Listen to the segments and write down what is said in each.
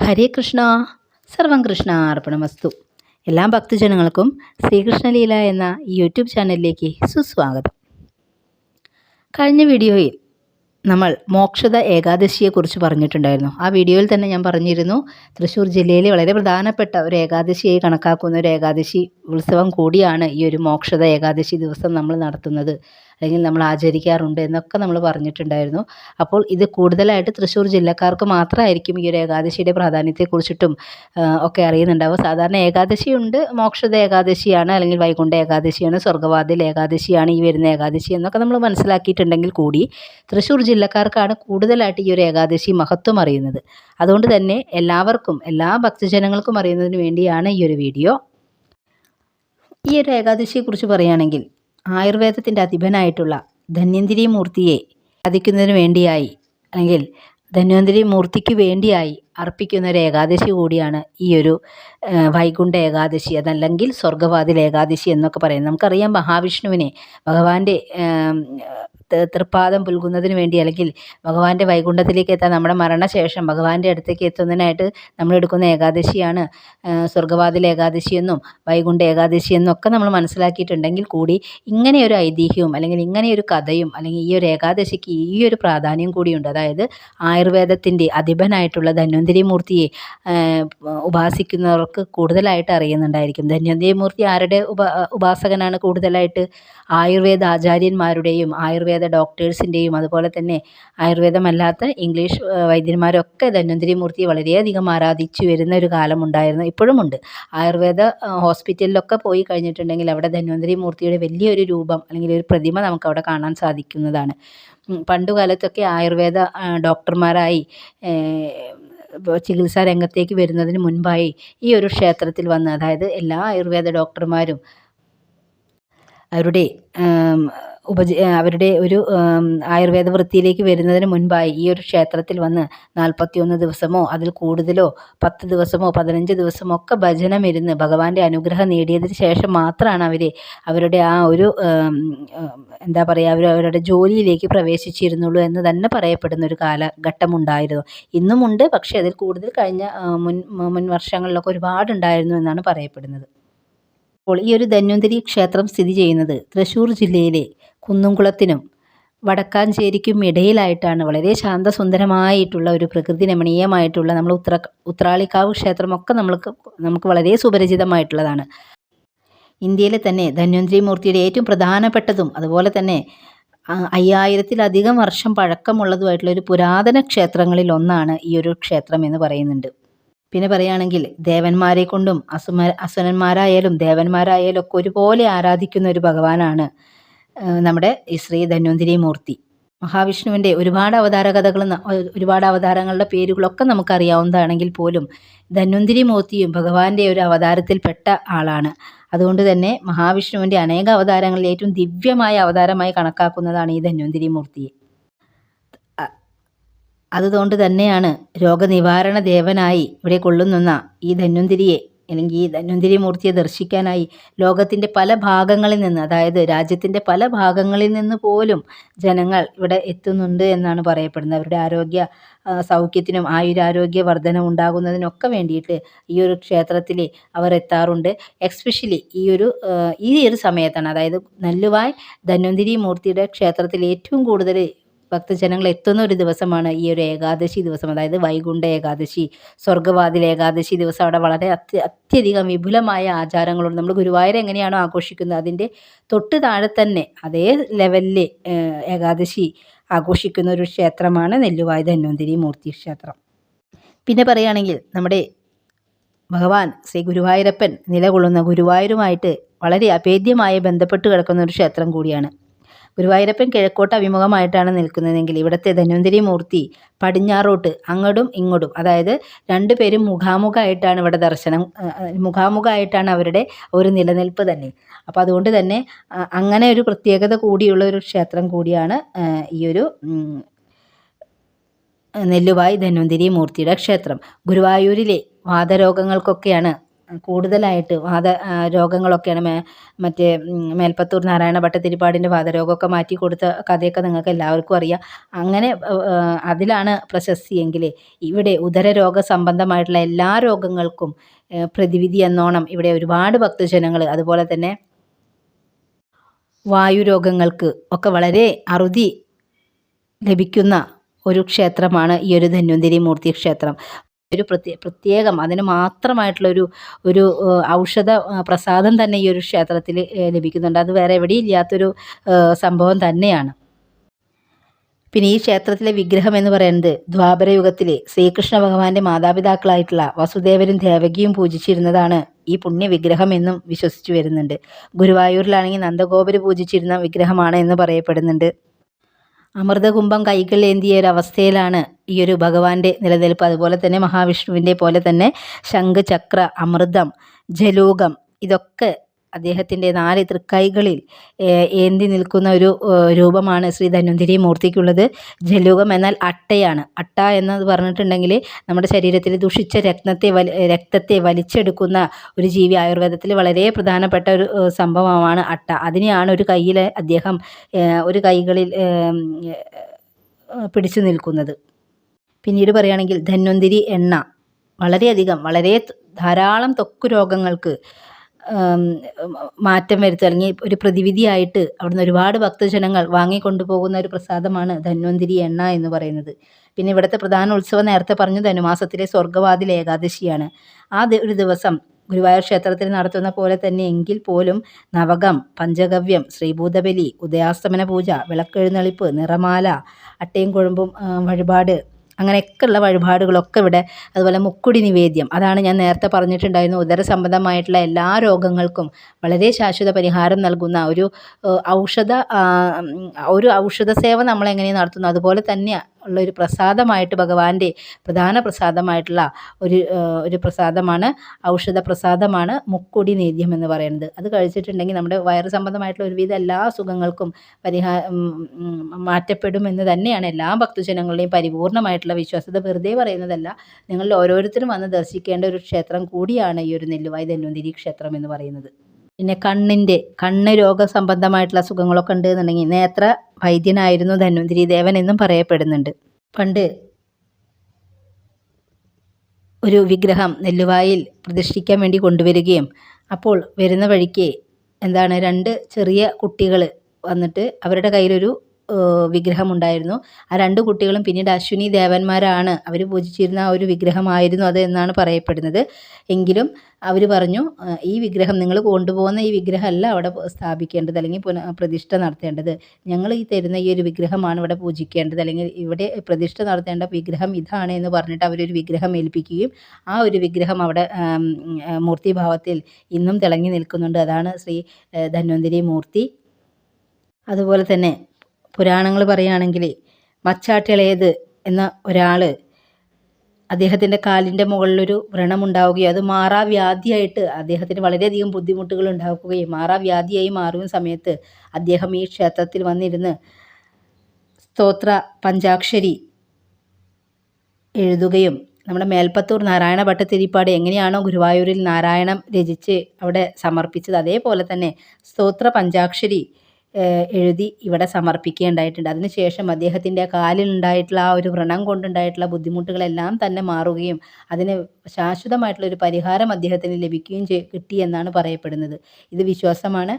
ഹരേ കൃഷ്ണ. സർവം കൃഷ്ണ അർപ്പണമസ്തു എല്ലാ ഭക്തജനങ്ങൾക്കും ശ്രീകൃഷ്ണലീല എന്ന യൂട്യൂബ് ചാനലിലേക്ക് സുസ്വാഗതം. കഴിഞ്ഞ വീഡിയോയിൽ നമ്മൾ മോക്ഷത ഏകാദശിയെക്കുറിച്ച് പറഞ്ഞിട്ടുണ്ടായിരുന്നു. ആ വീഡിയോയിൽ തന്നെ ഞാൻ പറഞ്ഞിരുന്നു തൃശ്ശൂർ ജില്ലയിലെ വളരെ പ്രധാനപ്പെട്ട ഒരു ഏകാദശിയായി കണക്കാക്കുന്ന ഒരു ഏകാദശി ഉത്സവം കൂടിയാണ് ഈ ഒരു മോക്ഷത ഏകാദശി ദിവസം നമ്മൾ നടത്തുന്നത്. അല്ലെങ്കിൽ നമ്മൾ ആചരിക്കാറുണ്ട് എന്നൊക്കെ നമ്മൾ പറഞ്ഞിട്ടുണ്ടായിരുന്നു. അപ്പോൾ ഇത് കൂടുതലായിട്ട് തൃശ്ശൂർ ജില്ലക്കാർക്ക് മാത്രമായിരിക്കും ഈ ഒരു ഏകാദശിയുടെ പ്രാധാന്യത്തെക്കുറിച്ചിട്ടും ഒക്കെ അറിയുന്നുണ്ടാവുക. സാധാരണ ഏകാദശിയുണ്ട് മോക്ഷത ഏകാദശിയാണ് അല്ലെങ്കിൽ വൈകുണ്ഠ ഏകാദശിയാണ് സ്വർഗവാതിൽ ഏകാദശിയാണ് ഈ വരുന്ന ഏകാദശി എന്നൊക്കെ നമ്മൾ മനസ്സിലാക്കിയിട്ടുണ്ടെങ്കിൽ കൂടി തൃശ്ശൂർ ജില്ലക്കാർക്കാണ് കൂടുതലായിട്ട് ഈ ഒരു ഏകാദശി മഹത്വം അറിയുന്നത്. അതുകൊണ്ട് തന്നെ എല്ലാവർക്കും എല്ലാ ഭക്തജനങ്ങൾക്കും അറിയുന്നതിന് വേണ്ടിയാണ് ഈ ഒരു വീഡിയോ. ഈ ഒരു ഏകാദശിയെക്കുറിച്ച് പറയുകയാണെങ്കിൽ ആയുർവേദത്തിന്റെ അധിപനായിട്ടുള്ള ധന്വന്തിരി മൂർത്തിയെ സാധിക്കുന്നതിന് വേണ്ടിയായി അല്ലെങ്കിൽ ധന്വന്തിരി മൂർത്തിക്ക് വേണ്ടിയായി അർപ്പിക്കുന്ന ഒരു ഏകാദശി കൂടിയാണ് ഈ ഒരു വൈകുണ്ഠ ഏകാദശി. അതല്ലെങ്കിൽ സ്വർഗവാതിൽ ഏകാദശി എന്നൊക്കെ പറയുന്നത്. നമുക്കറിയാം മഹാവിഷ്ണുവിനെ ഭഗവാന്റെ തൃപ്പാദം പുൽകുന്നതിന് വേണ്ടി അല്ലെങ്കിൽ ഭഗവാന്റെ വൈകുണ്ഠത്തിലേക്ക് എത്താൻ നമ്മുടെ മരണശേഷം ഭഗവാന്റെ അടുത്തേക്ക് എത്തുന്നതിനായിട്ട് നമ്മൾ എടുക്കുന്ന ഏകാദശിയാണ്. സ്വർഗവാതിൽ ഏകാദശി എന്നും വൈകുണ്ഠ ഏകാദശി എന്നും ഒക്കെ നമ്മൾ മനസ്സിലാക്കിയിട്ടുണ്ടെങ്കിൽ കൂടി ഇങ്ങനെയൊരു ഐതിഹ്യവും അല്ലെങ്കിൽ ഇങ്ങനെയൊരു കഥയും അല്ലെങ്കിൽ ഈ ഒരു ഏകാദശിക്ക് ഈ ഒരു പ്രാധാന്യം കൂടിയുണ്ട്. അതായത് ആയുർവേദത്തിന്റെ അധിപനായിട്ടുള്ള ധന്വന്തിരി മൂർത്തിയെ ഉപാസിക്കുന്നവർക്ക് കൂടുതലായിട്ട് അറിയുന്നുണ്ടായിരിക്കും. ധന്വന്തിരി മൂർത്തി ആരുടെ ഉപ ഉപാസകനാണ് കൂടുതലായിട്ട്? ആയുർവേദ ആചാര്യന്മാരുടെയും ആയുർവേദ ഡോക്ടേഴ്സിന്റെയും അതുപോലെ തന്നെ ആയുർവേദമല്ലാത്ത ഇംഗ്ലീഷ് വൈദ്യന്മാരൊക്കെ ധന്വന്തിരി മൂർത്തിയെ വളരെയധികം ആരാധിച്ചു വരുന്ന ഒരു കാലമുണ്ടായിരുന്നു ഇപ്പോഴുമുണ്ട് ആയുർവേദ ഹോസ്പിറ്റലിലൊക്കെ പോയി കഴിഞ്ഞിട്ടുണ്ടെങ്കിൽ അവിടെ ധന്വന്തിരി മൂർത്തിയുടെ വലിയൊരു രൂപം അല്ലെങ്കിൽ ഒരു പ്രതിമ നമുക്ക് അവിടെ കാണാൻ സാധിക്കുന്നതാണ്. പണ്ടുകാലത്തൊക്കെ ആയുർവേദ ഡോക്ടർമാരായി ചികിത്സാ രംഗത്തേക്ക് വരുന്നതിന് മുൻപായി ഈ ഒരു ക്ഷേത്രത്തിൽ വന്ന് അതായത് എല്ലാ ആയുർവേദ ഡോക്ടർമാരും അവരുടെ ഉപജ അവരുടെ ഒരു ആയുർവേദ വൃത്തിയിലേക്ക് വരുന്നതിന് മുൻപായി ഈ ഒരു ക്ഷേത്രത്തിൽ വന്ന് നാൽപ്പത്തിയൊന്ന് ദിവസമോ അതിൽ കൂടുതലോ പത്ത് ദിവസമോ പതിനഞ്ച് ദിവസമോ ഒക്കെ ഭജനം ഇരുന്ന് ഭഗവാന്റെ അനുഗ്രഹം നേടിയതിന് ശേഷം മാത്രമാണ് അവർ അവരുടെ ആ ഒരു എന്താ പറയുക അവർ അവരുടെ ജോലിയിലേക്ക് പ്രവേശിച്ചിരുന്നുള്ളൂ എന്ന് തന്നെ പറയപ്പെടുന്ന ഒരു കാലഘട്ടമുണ്ടായിരുന്നു. ഇന്നുമുണ്ട് പക്ഷേ അതിൽ കൂടുതൽ കഴിഞ്ഞ മുൻ മുൻ വർഷങ്ങളിലൊക്കെ ഒരുപാടുണ്ടായിരുന്നു എന്നാണ് പറയപ്പെടുന്നത്. അപ്പോൾ ഈ ഒരു ധന്വന്തരി ക്ഷേത്രം സ്ഥിതി ചെയ്യുന്നത് തൃശ്ശൂർ ജില്ലയിലെ കുന്നുംകുളത്തിനും വടക്കാഞ്ചേരിക്കും ഇടയിലായിട്ടാണ് വളരെ ശാന്തസുന്ദരമായിട്ടുള്ള ഒരു പ്രകൃതി രമണീയമായിട്ടുള്ള നമ്മൾ ഉത്ര ഉത്രാളിക്കാവ് ക്ഷേത്രമൊക്കെ നമ്മൾക്ക് നമുക്ക് വളരെ സുപരിചിതമായിട്ടുള്ളതാണ്. ഇന്ത്യയിലെ തന്നെ ധന്വന്തരി മൂർത്തിയുടെ ഏറ്റവും പ്രധാനപ്പെട്ടതും അതുപോലെ തന്നെ അയ്യായിരത്തിലധികം വർഷം പഴക്കമുള്ളതുമായിട്ടുള്ള ഒരു പുരാതന ക്ഷേത്രങ്ങളിൽ ഒന്നാണ് ഈ ഒരു ക്ഷേത്രം എന്ന് പറയുന്നുണ്ട്. പിന്നെ പറയുകയാണെങ്കിൽ ദേവന്മാരെ കൊണ്ടും അസുമ അസുരന്മാരായാലും ദേവന്മാരായാലും ഒക്കെ ഒരുപോലെ ആരാധിക്കുന്ന ഒരു ഭഗവാനാണ് നമ്മുടെ ശ്രീ ധന്വന്തിരി മൂർത്തി. മഹാവിഷ്ണുവിന്റെ ഒരുപാട് അവതാര കഥകൾ ഒരുപാട് അവതാരങ്ങളുടെ പേരുകളൊക്കെ നമുക്കറിയാവുന്നതാണെങ്കിൽ പോലും ധന്വന്തിരി മൂർത്തിയും ഭഗവാന്റെ ഒരു അവതാരത്തിൽപ്പെട്ട ആളാണ്. അതുകൊണ്ട് തന്നെ മഹാവിഷ്ണുവിന്റെ അനേക അവതാരങ്ങളിൽ ഏറ്റവും ദിവ്യമായ അവതാരമായി കണക്കാക്കുന്നതാണ് ഈ ധന്വന്തിരി മൂർത്തിയെ. അതുകൊണ്ട് തന്നെയാണ് രോഗനിവാരണ ദേവനായി ഇവിടെ കൊള്ളുന്ന ഈ ധന്വന്തിരിയെ അല്ലെങ്കിൽ ധന്വന്തിരി മൂർത്തിയെ ദർശിക്കാനായി ലോകത്തിന്റെ പല ഭാഗങ്ങളിൽ നിന്ന് അതായത് രാജ്യത്തിന്റെ പല ഭാഗങ്ങളിൽ നിന്ന് പോലും ജനങ്ങൾ ഇവിടെ എത്തുന്നുണ്ട് എന്നാണ് പറയപ്പെടുന്നത്. അവരുടെ ആരോഗ്യ സൗഖ്യത്തിനും ആയുരാരോഗ്യ വർധന ഉണ്ടാകുന്നതിനൊക്കെ വേണ്ടിയിട്ട് ഈ ഒരു ക്ഷേത്രത്തിൽ അവർ എത്താറുണ്ട്. എക്സ്പെഷ്യലി ഈ ഒരു ഈ ഒരു സമയത്താണ്. അതായത് നല്ലുവായ് ധന്വന്തിരി മൂർത്തിയുടെ ക്ഷേത്രത്തിൽ ഏറ്റവും കൂടുതൽ ഭക്തജനങ്ങൾ എത്തുന്ന ഒരു ദിവസമാണ് ഈ ഒരു ഏകാദശി ദിവസം. അതായത് വൈകുണ്ഠ ഏകാദശി സ്വർഗവാതിൽ ഏകാദശി ദിവസം അവിടെ വളരെ അത്യ അത്യധികം വിപുലമായ ആചാരങ്ങളുണ്ട് നമ്മൾ ഗുരുവായൂർ എങ്ങനെയാണോ ആഘോഷിക്കുന്നത് അതിന്റെ തൊട്ട് താഴെ തന്നെ അതേ ലെവലിൽ ഏകാദശി ആഘോഷിക്കുന്ന ഒരു ക്ഷേത്രമാണ് നെല്ലുവായു ധന്വന്തിരി മൂർത്തി ക്ഷേത്രം. പിന്നെ പറയുകയാണെങ്കിൽ നമ്മുടെ ഭഗവാൻ ശ്രീ ഗുരുവായൂരപ്പൻ നിലകൊള്ളുന്ന ഗുരുവായൂരുമായിട്ട് വളരെ അഭേദ്യമായി ബന്ധപ്പെട്ട് കിടക്കുന്ന ഒരു ക്ഷേത്രം കൂടിയാണ്. ഗുരുവായൂരപ്പൻ കിഴക്കോട്ട് അഭിമുഖമായിട്ടാണ് നിൽക്കുന്നതെങ്കിൽ ഇവിടുത്തെ ധന്വന്തിരി മൂർത്തി പടിഞ്ഞാറോട്ട് അങ്ങോട്ടും ഇങ്ങോട്ടും അതായത് രണ്ടുപേരും മുഖാമുഖമായിട്ടാണ് ഇവിടെ ദർശനം മുഖാമുഖമായിട്ടാണ് അവരുടെ ഒരു നിലനിൽപ്പ് തന്നെ. അപ്പോൾ അതുകൊണ്ട് തന്നെ അങ്ങനെ ഒരു പ്രത്യേകത കൂടിയുള്ള ഒരു ക്ഷേത്രം കൂടിയാണ് ഈ ഒരു നെല്ലുവായി നെല്ലുവായ് ധന്വന്തിരി മൂർത്തിയുടെ ക്ഷേത്രം. ഗുരുവായൂരിലെ വാതരോഗങ്ങൾക്കൊക്കെയാണ് കൂടുതലായിട്ട് വാത രോഗങ്ങളൊക്കെയാണ് മറ്റേ മേൽപ്പത്തൂർ നാരായണ ഭട്ടതിരിപ്പാടിന്റെ വാതരോഗമൊക്കെ മാറ്റി കൊടുത്ത കഥയൊക്കെ നിങ്ങൾക്ക് എല്ലാവർക്കും അറിയാം. അങ്ങനെ അതിലാണ് പ്രശസ്തിയെങ്കിൽ ഇവിടെ ഉദരരോഗ സംബന്ധമായിട്ടുള്ള എല്ലാ രോഗങ്ങൾക്കും പ്രതിവിധി എന്നോണം ഇവിടെ ഒരുപാട് ഭക്തജനങ്ങൾ അതുപോലെ തന്നെ വായുരോഗങ്ങൾക്ക് ഒക്കെ വളരെ അറുതി ലഭിക്കുന്ന ഒരു ക്ഷേത്രമാണ് ഈ ഒരു ധന്വന്തിരി മൂർത്തി ക്ഷേത്രം. ഒരു പ്രത്യേക പ്രത്യേകം അതിന് മാത്രമായിട്ടുള്ളൊരു ഒരു ഔഷധ പ്രസാദം തന്നെ ഈ ഒരു ക്ഷേത്രത്തിൽ ലഭിക്കുന്നുണ്ട്. അത് വേറെ എവിടെയും ഇല്ലാത്തൊരു സംഭവം തന്നെയാണ്. പിന്നെ ഈ ക്ഷേത്രത്തിലെ വിഗ്രഹം എന്ന് പറയുന്നത് ദ്വാപരയുഗത്തിലെ ശ്രീകൃഷ്ണ ഭഗവാന്റെ മാതാപിതാക്കളായിട്ടുള്ള വസുദേവരും ദേവകിയും പൂജിച്ചിരുന്നതാണ് ഈ പുണ്യ വിഗ്രഹം എന്നും വിശ്വസിച്ചു വരുന്നുണ്ട്. ഗുരുവായൂരിലാണെങ്കിൽ നന്ദഗോപുര പൂജിച്ചിരുന്ന വിഗ്രഹമാണ് എന്ന് പറയപ്പെടുന്നുണ്ട്. അമൃതകുംഭം കൈകളിലേന്തിയ ഒരു അവസ്ഥയിലാണ് ഈ ഒരു ഭഗവാന്റെ നിലനിൽപ്പ്. അതുപോലെ തന്നെ മഹാവിഷ്ണുവിന്റെ പോലെ തന്നെ ശംഖ് ചക്ര അമൃതം ജലൂകം ഇതൊക്കെ അദ്ദേഹത്തിന്റെ നാല് തൃക്കൈകളിൽ ഏന്തി നിൽക്കുന്ന ഒരു രൂപമാണ് ശ്രീ ധന്വന്തിരി മൂർത്തിക്കുള്ളത്. ജലൂകം എന്നാൽ അട്ടയാണ്. അട്ട എന്നത് പറഞ്ഞിട്ടുണ്ടെങ്കിൽ നമ്മുടെ ശരീരത്തിൽ ദുഷിച്ച രക്തത്തെ വലി രക്തത്തെ വലിച്ചെടുക്കുന്ന ഒരു ജീവി ആയുർവേദത്തിൽ വളരെ പ്രധാനപ്പെട്ട ഒരു സംഭവമാണ് അട്ട. അതിനെയാണ് ഒരു കയ്യിൽ അദ്ദേഹം ഒരു കൈകളിൽ പിടിച്ചു നിൽക്കുന്നത്. പിന്നീട് പറയുകയാണെങ്കിൽ ധന്വന്തിരി എണ്ണ. വളരെയധികം വളരെ ധാരാളം ത്വക്ക് രോഗങ്ങൾക്ക് മാറ്റം വരുത്തുക അല്ലെങ്കിൽ ഒരു പ്രതിവിധിയായിട്ട് അവിടുന്ന് ഒരുപാട് ഭക്തജനങ്ങൾ വാങ്ങിക്കൊണ്ടു പോകുന്ന ഒരു പ്രസാദമാണ് ധന്വന്തിരി എണ്ണ എന്ന് പറയുന്നത്. പിന്നെ ഇവിടുത്തെ പ്രധാന ഉത്സവം നേരത്തെ പറഞ്ഞു ധനുമാസത്തിലെ സ്വർഗവാതിൽ ഏകാദശിയാണ്. ആ ഒരു ദിവസം ഗുരുവായൂർ ക്ഷേത്രത്തിൽ നടത്തുന്ന പോലെ തന്നെ എങ്കിൽ പോലും നവകം പഞ്ചഗവ്യം ശ്രീഭൂതബലി ഉദയാസ്തമന പൂജ വിളക്കെഴുന്നള്ളിപ്പ് നിറമാല അട്ടയും കൊഴുമ്പും വഴിപാട് അങ്ങനെയൊക്കെയുള്ള വഴിപാടുകളൊക്കെ ഇവിടെ അതുപോലെ മുക്കുടി നിവേദ്യം. അതാണ് ഞാൻ നേരത്തെ പറഞ്ഞിട്ടുണ്ടായിരുന്നു. ഉദര സംബന്ധമായിട്ടുള്ള എല്ലാ രോഗങ്ങൾക്കും വളരെ ശാശ്വത പരിഹാരം നൽകുന്ന ഒരു ഔഷധ ഒരു ഔഷധ സേവ നമ്മളെങ്ങനെ നടത്തുന്നു അതുപോലെ തന്നെ ഉള്ള ഒരു പ്രസാദമായിട്ട് ഭഗവാന്റെ പ്രധാന പ്രസാദമായിട്ടുള്ള ഒരു ഒരു പ്രസാദമാണ് ഔഷധ പ്രസാദമാണ് മുക്കുടി നേദ്യം എന്ന് പറയുന്നത്. അത് കഴിച്ചിട്ടുണ്ടെങ്കിൽ നമ്മുടെ വയറ് സംബന്ധമായിട്ടുള്ള ഒരുവിധ എല്ലാ സുഖങ്ങൾക്കും പരിഹാ മാറ്റപ്പെടുമെന്ന് തന്നെയാണ് എല്ലാ ഭക്തജനങ്ങളുടെയും പരിപൂർണമായിട്ടുള്ള വിശ്വാസത വെറുതെ പറയുന്നതല്ല നിങ്ങളിൽ ഓരോരുത്തരും വന്ന് ദർശിക്കേണ്ട ഒരു ക്ഷേത്രം കൂടിയാണ് ഈ ഒരു നെല്ലുവായി ധന്വന്തിരി ക്ഷേത്രം എന്ന് പറയുന്നത്. പിന്നെ കണ്ണിന്റെ കണ്ണ് രോഗ സംബന്ധമായിട്ടുള്ള അസുഖങ്ങളൊക്കെ ഉണ്ട് എന്നുണ്ടെങ്കിൽ നേത്ര വൈദ്യനായിരുന്നു ധന്വന്തിരി ദേവൻ എന്നും പറയപ്പെടുന്നുണ്ട്. പണ്ട് ഒരു വിഗ്രഹം നെല്ലുവായിൽ പ്രതിഷ്ഠിക്കാൻ വേണ്ടി കൊണ്ടുവരികയും അപ്പോൾ വരുന്ന വഴിക്ക് എന്താണ് രണ്ട് ചെറിയ കുട്ടികൾ വന്നിട്ട് അവരുടെ കയ്യിലൊരു വിഗ്രഹമുണ്ടായിരുന്നു. ആ രണ്ട് കുട്ടികളും പിന്നീട് അശ്വിനി ദേവന്മാരാണ്. അവർ പൂജിച്ചിരുന്ന ആ ഒരു വിഗ്രഹമായിരുന്നു അത് എന്നാണ് പറയപ്പെടുന്നത്. എങ്കിലും അവർ പറഞ്ഞു ഈ വിഗ്രഹം നിങ്ങൾ കൊണ്ടുപോകുന്ന ഈ വിഗ്രഹമല്ല അവിടെ സ്ഥാപിക്കേണ്ടത് അല്ലെങ്കിൽ പുന പ്രതിഷ്ഠ നടത്തേണ്ടത്. ഞങ്ങൾ ഈ തരുന്ന ഈ ഒരു വിഗ്രഹമാണ് ഇവിടെ പൂജിക്കേണ്ടത് അല്ലെങ്കിൽ ഇവിടെ പ്രതിഷ്ഠ നടത്തേണ്ട വിഗ്രഹം ഇതാണ് എന്ന് പറഞ്ഞിട്ട് അവരൊരു വിഗ്രഹം ഏൽപ്പിക്കുകയും ആ ഒരു വിഗ്രഹം അവിടെ മൂർത്തിഭാവത്തിൽ ഇന്നും തിളങ്ങി നിൽക്കുന്നുണ്ട്. അതാണ് ശ്രീ ധന്വന്തിരി മൂർത്തി. അതുപോലെ തന്നെ പുരാണങ്ങൾ പറയുകയാണെങ്കിൽ മച്ചാട്ടിളയത് എന്ന ഒരാൾ അദ്ദേഹത്തിന്റെ കാലിന്റെ മുകളിലൊരു വ്രണമുണ്ടാവുകയും അത് മാറാവ്യാധിയായിട്ട് അദ്ദേഹത്തിന് വളരെയധികം ബുദ്ധിമുട്ടുകൾ ഉണ്ടാക്കുകയും മാറാവ്യാധിയായി മാറുന്ന സമയത്ത് അദ്ദേഹം ഈ ക്ഷേത്രത്തിൽ വന്നിരുന്ന് സ്തോത്ര പഞ്ചാക്ഷരി എഴുതുകയും നമ്മുടെ മേൽപ്പത്തൂർ നാരായണ ഭട്ടത്തിരിപ്പാട് എങ്ങനെയാണോ ഗുരുവായൂരിൽ നാരായണം രചിച്ച് അവിടെ സമർപ്പിച്ചത് അതേപോലെ തന്നെ സ്തോത്ര പഞ്ചാക്ഷരി എഴുതി ഇവിടെ സമർപ്പിക്കേണ്ടായിട്ടുണ്ട് അതിനുശേഷം അദ്ദേഹത്തിന്റെ കാലിലുണ്ടായിട്ടുള്ള ആ ഒരു വ്രണം കൊണ്ടുണ്ടായിട്ടുള്ള ബുദ്ധിമുട്ടുകളെല്ലാം തന്നെ മാറുകയും അതിന് ശാശ്വതമായിട്ടുള്ള ഒരു പരിഹാരം അദ്ദേഹത്തിന് ലഭിക്കുകയും കിട്ടി എന്നാണ് പറയപ്പെടുന്നത്. ഇത് വിശ്വാസമാണ്.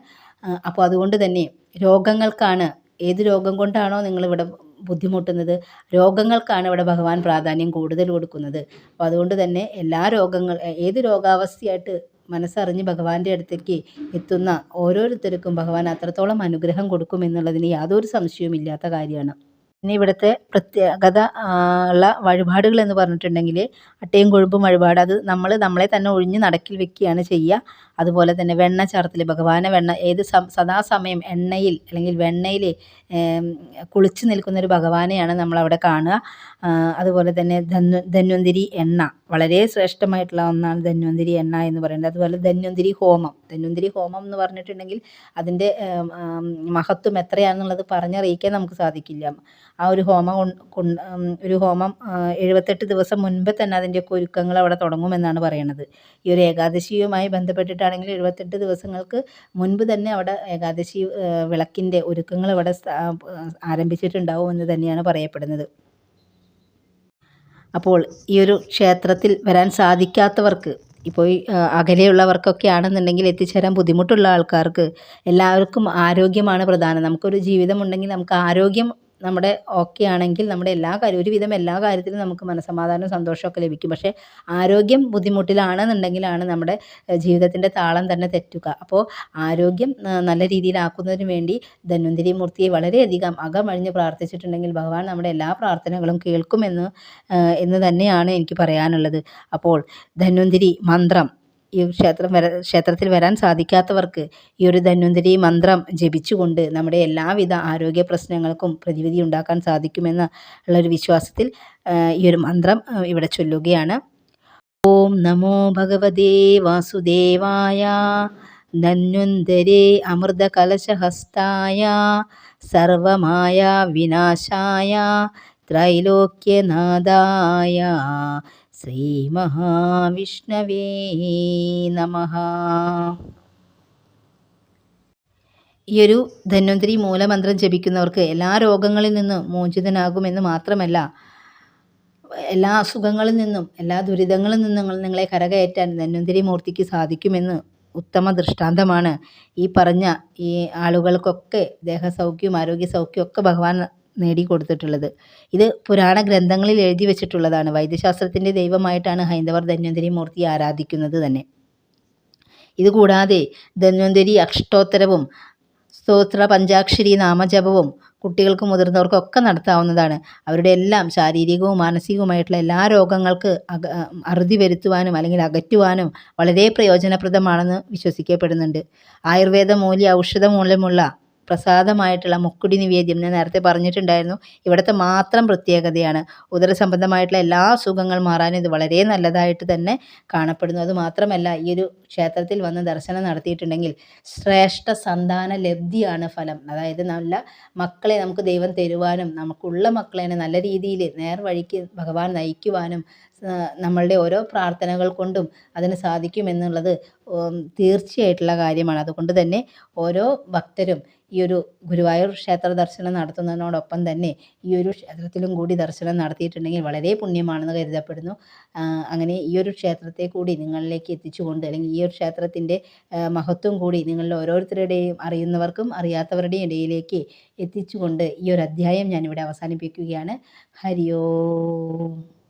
അപ്പോൾ അതുകൊണ്ട് തന്നെ രോഗങ്ങൾക്കാണ് ഏത് രോഗം കൊണ്ടാണോ നിങ്ങളിവിടെ ബുദ്ധിമുട്ടുന്നത് രോഗങ്ങൾക്കാണ് ഇവിടെ ഭഗവാൻ പ്രാധാന്യം കൂടുതൽ കൊടുക്കുന്നത്. അപ്പോൾ അതുകൊണ്ട് തന്നെ എല്ലാ രോഗങ്ങൾ ഏത് രോഗാവസ്ഥയായിട്ട് മനസ്സറിഞ്ഞ് ഭഗവാന്റെ അടുത്തേക്ക് എത്തുന്ന ഓരോരുത്തർക്കും ഭഗവാൻ അത്രത്തോളം അനുഗ്രഹം കൊടുക്കുമെന്നുള്ളതിന് യാതൊരു സംശയവും ഇല്ലാത്ത കാര്യമാണ്. പിന്നെ ഇവിടുത്തെ പ്രത്യേകത ഉള്ള വഴിപാടുകൾ എന്ന് പറഞ്ഞിട്ടുണ്ടെങ്കിൽ അട്ടയും കൊഴുപ്പും വഴിപാട്. അത് നമ്മൾ നമ്മളെ തന്നെ ഒഴിഞ്ഞ് നടക്കിൽ വെക്കുകയാണ് ചെയ്യുക. അതുപോലെ തന്നെ വെണ്ണ ചേർത്തൽ ഭഗവാനെ വെണ്ണ ഏത് സദാസമയം എണ്ണയിൽ അല്ലെങ്കിൽ വെണ്ണയിൽ കുളിച്ച് നിൽക്കുന്നൊരു ഭഗവാനെയാണ് നമ്മളവിടെ കാണുക. അതുപോലെ തന്നെ ധന്വന്തിരി എണ്ണ വളരെ ശ്രേഷ്ഠമായിട്ടുള്ള ഒന്നാണ് ധന്വന്തിരി എണ്ണ എന്ന് പറയുന്നത്. അതുപോലെ ധന്വന്തിരി ഹോമം ധന്വന്തിരി ഹോമം എന്ന് പറഞ്ഞിട്ടുണ്ടെങ്കിൽ അതിന്റെ മഹത്വം എത്രയാണെന്നുള്ളത് പറഞ്ഞറിയിക്കാൻ നമുക്ക് സാധിക്കില്ല. ആ ഒരു ഹോമം ഒരു ഹോമം എഴുപത്തെട്ട് ദിവസം മുൻപ് തന്നെ അതിന്റെയൊക്കെ ഒരുക്കങ്ങൾ അവിടെ തുടങ്ങുമെന്നാണ് പറയണത്. ഈ ഒരു ഏകാദശിയുമായി ബന്ധപ്പെട്ടിട്ടാണെങ്കിൽ എഴുപത്തെട്ട് ദിവസങ്ങൾക്ക് മുൻപ് തന്നെ അവിടെ ഏകാദശി വിളക്കിന്റെ ഒരുക്കങ്ങൾ അവിടെ ആരംഭിച്ചിട്ടുണ്ടാവും എന്ന് തന്നെയാണ് പറയപ്പെടുന്നത്. അപ്പോൾ ഈ ഒരു ക്ഷേത്രത്തിൽ വരാൻ സാധിക്കാത്തവർക്ക് ഇപ്പോൾ അകലെയുള്ളവർക്കൊക്കെ ആണെന്നുണ്ടെങ്കിൽ എത്തിച്ചേരാൻ ബുദ്ധിമുട്ടുള്ള ആൾക്കാർക്ക് എല്ലാവർക്കും ആരോഗ്യമാണ് പ്രധാനം. നമുക്കൊരു ജീവിതമുണ്ടെങ്കിൽ നമുക്ക് ആരോഗ്യം നമ്മുടെ ഓക്കെ ആണെങ്കിൽ നമ്മുടെ എല്ലാ കാര്യം ഒരുവിധം എല്ലാ കാര്യത്തിലും നമുക്ക് മനസ്സമാധാനവും സന്തോഷമൊക്കെ ലഭിക്കും. പക്ഷേ ആരോഗ്യം ബുദ്ധിമുട്ടിലാണെന്നുണ്ടെങ്കിലാണ് നമ്മുടെ ജീവിതത്തിന്റെ താളം തന്നെ തെറ്റുക. അപ്പോൾ ആരോഗ്യം നല്ല രീതിയിലാക്കുന്നതിന് വേണ്ടി ധന്വന്തിരി മൂർത്തിയെ വളരെയധികം അകമഴിഞ്ഞ് പ്രാർത്ഥിച്ചിട്ടുണ്ടെങ്കിൽ ഭഗവാൻ നമ്മുടെ എല്ലാ പ്രാർത്ഥനകളും കേൾക്കുമെന്ന് എന്ന് തന്നെയാണ് എനിക്ക് പറയാനുള്ളത്. അപ്പോൾ ധന്വന്തിരി മന്ത്രം ഈ ക്ഷേത്രം വര ക്ഷേത്രത്തിൽ വരാൻ സാധിക്കാത്തവർക്ക് ഈ ഒരു ധന്വന്തരി മന്ത്രം ജപിച്ചുകൊണ്ട് നമ്മുടെ എല്ലാവിധ ആരോഗ്യ പ്രശ്നങ്ങൾക്കും പ്രതിവിധി ഉണ്ടാക്കാൻ സാധിക്കുമെന്ന ഉള്ളൊരു വിശ്വാസത്തിൽ ഈ ഒരു മന്ത്രം ഇവിടെ ചൊല്ലുകയാണ്. ഓം നമോ ഭഗവതേ വാസുദേവായ ധന്വന്തരേ അമൃതകലശഹസ്തായ സർവമായ വിനാശായ ത്രൈലോക്യനാഥായ. ശ്രീമഹാവിഷ്ണവേ നമ. ഈ ഒരു ധന്വന്തരി മൂലമന്ത്രം ജപിക്കുന്നവർക്ക് എല്ലാ രോഗങ്ങളിൽ നിന്നും മോചിതനാകുമെന്ന് മാത്രമല്ല എല്ലാ അസുഖങ്ങളിൽ നിന്നും എല്ലാ ദുരിതങ്ങളിൽ നിന്നും നിങ്ങളെ കരകയറ്റാൻ ധന്വന്തരി മൂർത്തിക്ക് സാധിക്കുമെന്ന് ഉത്തമ ദൃഷ്ടാന്തമാണ് ഈ പറഞ്ഞ ഈ ആളുകൾക്കൊക്കെ ദേഹസൗഖ്യവും ആരോഗ്യ സൗഖ്യവും ഒക്കെ ഭഗവാൻ നേടിക്കൊടുത്തിട്ടുള്ളത്. ഇത് പുരാണ ഗ്രന്ഥങ്ങളിൽ എഴുതി വെച്ചിട്ടുള്ളതാണ്. വൈദ്യശാസ്ത്രത്തിന്റെ ദൈവമായിട്ടാണ് ഹൈന്ദവർ ധന്വന്തരി മൂർത്തി ആരാധിക്കുന്നത് തന്നെ. ഇതുകൂടാതെ ധന്വന്തരി അഷ്ടോത്തരവും സ്തോത്ര പഞ്ചാക്ഷരി നാമജപവും കുട്ടികൾക്കും മുതിർന്നവർക്കും ഒക്കെ നടത്താവുന്നതാണ്. അവരുടെ എല്ലാം ശാരീരികവും മാനസികവുമായിട്ടുള്ള എല്ലാ രോഗങ്ങൾക്ക് അറുതി വരുത്തുവാനും അല്ലെങ്കിൽ അകറ്റുവാനും വളരെ പ്രയോജനപ്രദമാണെന്ന് വിശ്വസിക്കപ്പെടുന്നുണ്ട്. ആയുർവേദ മൂല്യ ഔഷധ മൂലമുള്ള പ്രസാദമായിട്ടുള്ള മുക്കുടി നിവേദ്യം ഞാൻ നേരത്തെ പറഞ്ഞിട്ടുണ്ടായിരുന്നു. ഇവിടുത്തെ മാത്രം പ്രത്യേകതയാണ്. ഉദരസംബന്ധമായിട്ടുള്ള എല്ലാ അസുഖങ്ങൾ മാറാനും ഇത് വളരെ നല്ലതായിട്ട് തന്നെ കാണപ്പെടുന്നു. അതുമാത്രമല്ല ഈ ഒരു ക്ഷേത്രത്തിൽ വന്ന് ദർശനം നടത്തിയിട്ടുണ്ടെങ്കിൽ ശ്രേഷ്ഠ സന്താന ലബ്ധിയാണ് ഫലം. അതായത് നല്ല മക്കളെ നമുക്ക് ദൈവം തരുവാനും നമുക്കുള്ള മക്കളെ നല്ല രീതിയിൽ നേർവഴിക്ക് ഭഗവാൻ നയിക്കുവാനും നമ്മളുടെ ഓരോ പ്രാർത്ഥനകൾ കൊണ്ടും അതിന് സാധിക്കുമെന്നുള്ളത് തീർച്ചയായിട്ടുള്ള കാര്യമാണ്. അതുകൊണ്ട് തന്നെ ഓരോ ഭക്തരും ഈ ഒരു ഗുരുവായൂർ ക്ഷേത്ര ദർശനം നടത്തുന്നതിനോടൊപ്പം തന്നെ ഈ ഒരു ക്ഷേത്രത്തിലും കൂടി ദർശനം നടത്തിയിട്ടുണ്ടെങ്കിൽ വളരെ പുണ്യമാണെന്ന് കരുതപ്പെടുന്നു. അങ്ങനെ ഈ ഒരു ക്ഷേത്രത്തെ കൂടി നിങ്ങളിലേക്ക് എത്തിച്ചുകൊണ്ട് അല്ലെങ്കിൽ ഈ ഒരു ക്ഷേത്രത്തിന്റെ മഹത്വം കൂടി നിങ്ങളിൽ ഓരോരുത്തരുടെയും അറിയുന്നവർക്കും അറിയാത്തവരുടെയും ഇടയിലേക്ക് എത്തിച്ചുകൊണ്ട് ഈ ഒരു അധ്യായം ഞാനിവിടെ അവസാനിപ്പിക്കുകയാണ്. ഹരി ഓം.